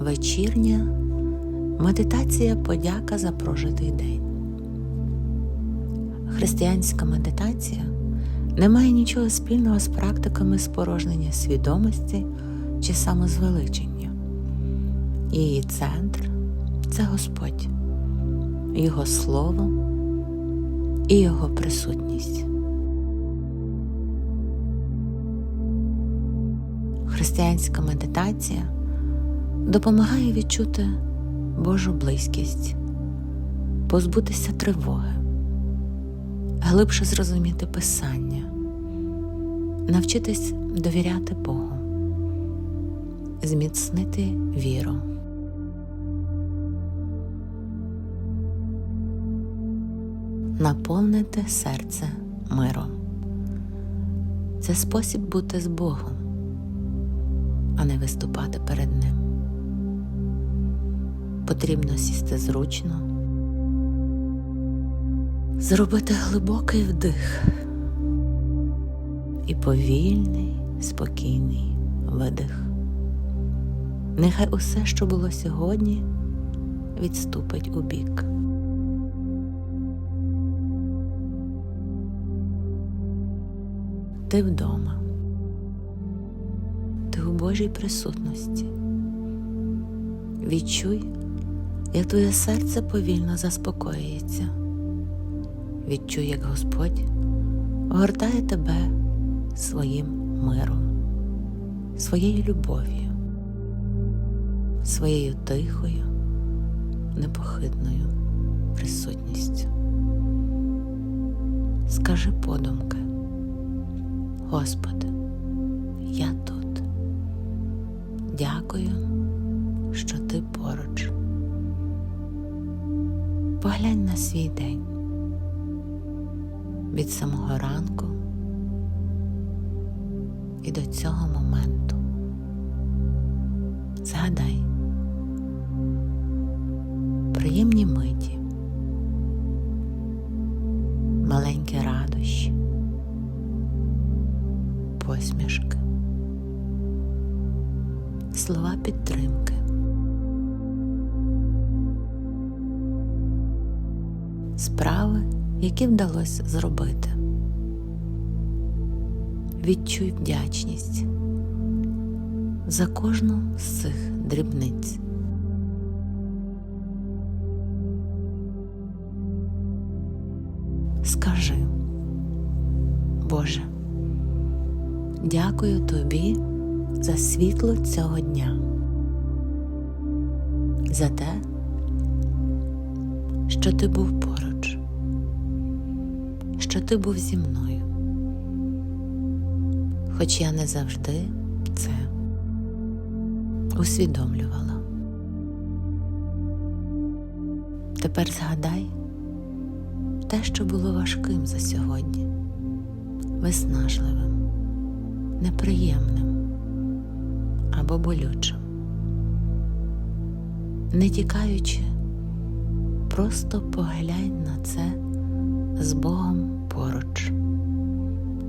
Вечірня медитація подяка за прожитий день. Християнська медитація не має нічого спільного з практиками спорожнення свідомості чи самозвеличення. Її центр це Господь, Його Слово і Його присутність. Християнська медитація допомагає відчути Божу близькість, позбутися тривоги, глибше зрозуміти Писання, навчитись довіряти Богу, зміцнити віру. Наповнити серце миром. Це спосіб бути з Богом, а не виступати перед Ним. Потрібно сісти зручно, зробити глибокий вдих і повільний, спокійний видих. Нехай усе, що було сьогодні, відступить у бік. Ти вдома, ти у Божій присутності. Відчуй, як твоє серце повільно заспокоюється. Відчуй, як Господь огортає тебе своїм миром, своєю любов'ю, своєю тихою, непохитною присутністю. Скажи подумки, Господи, я тут. Дякую, Поглянь на свій день. Від самого ранку і до цього моменту. Згадай. Приємні миті, маленькі радощі, посмішки, слова підтримки. Справи, які вдалося зробити. Відчуй вдячність за кожну з цих дрібниць. Скажи, Боже, дякую Тобі за світло цього дня, за те, що ти був поруч, що ти був зі мною, хоч я не завжди це усвідомлювала. Тепер згадай те, що було важким за сьогодні, виснажливим, неприємним або болючим, не тікаючи. Просто поглянь на це з Богом поруч.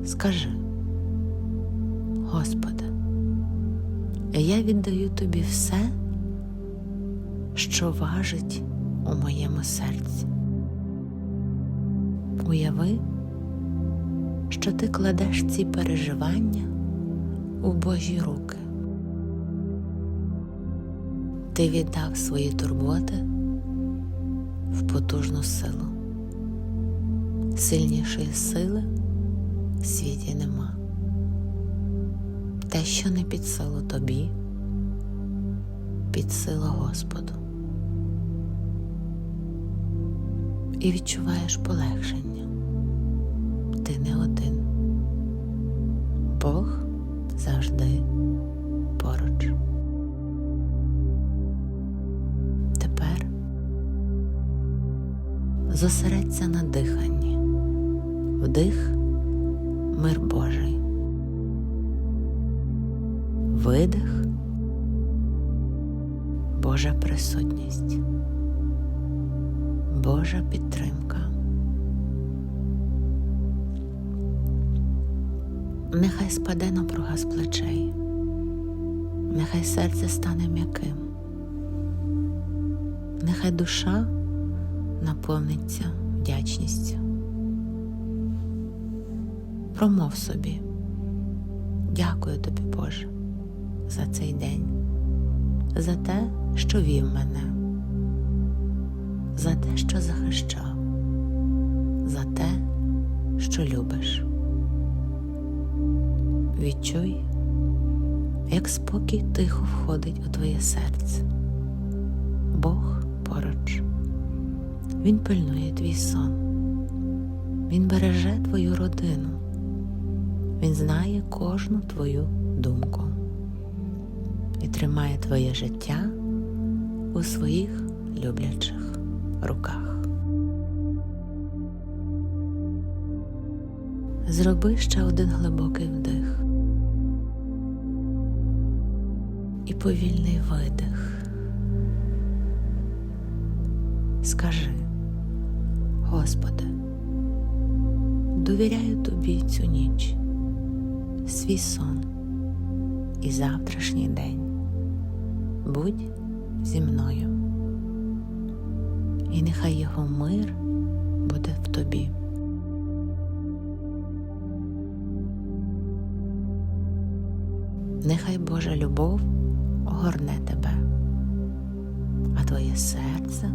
Скажи, Господи, я віддаю Тобі все, що важить у моєму серці. Уяви, що ти кладеш ці переживання у Божі руки. Ти віддав свої турботи в потужну силу. Сильнішої сили в світі нема. Те, що не під силу тобі, під силу Господу. І відчуваєш полегшення. Ти не один. Бог завжди поруч. Тепер зосередься на диханні. Вдих мир Божий. Видих Божа присутність. Божа підтримка. Нехай спаде напруга з плечей, нехай серце стане м'яким, нехай душа наповниться вдячністю. Промов собі, дякую тобі, Боже, за цей день, за те, що вів мене, за те, що захищав, за те, що любиш. Відчуй, як спокій тихо входить у твоє серце. Бог поруч. Він пильнує твій сон. Він береже твою родину. Він знає кожну твою думку і тримає твоє життя у своїх люблячих руках. Зроби ще один глибокий вдих і повільний видих. Скажи, Господи, довіряю тобі цю ніч, свій сон і завтрашній день. Будь зі мною, і нехай його мир буде в тобі. Нехай Божа любов огорне тебе, а твоє серце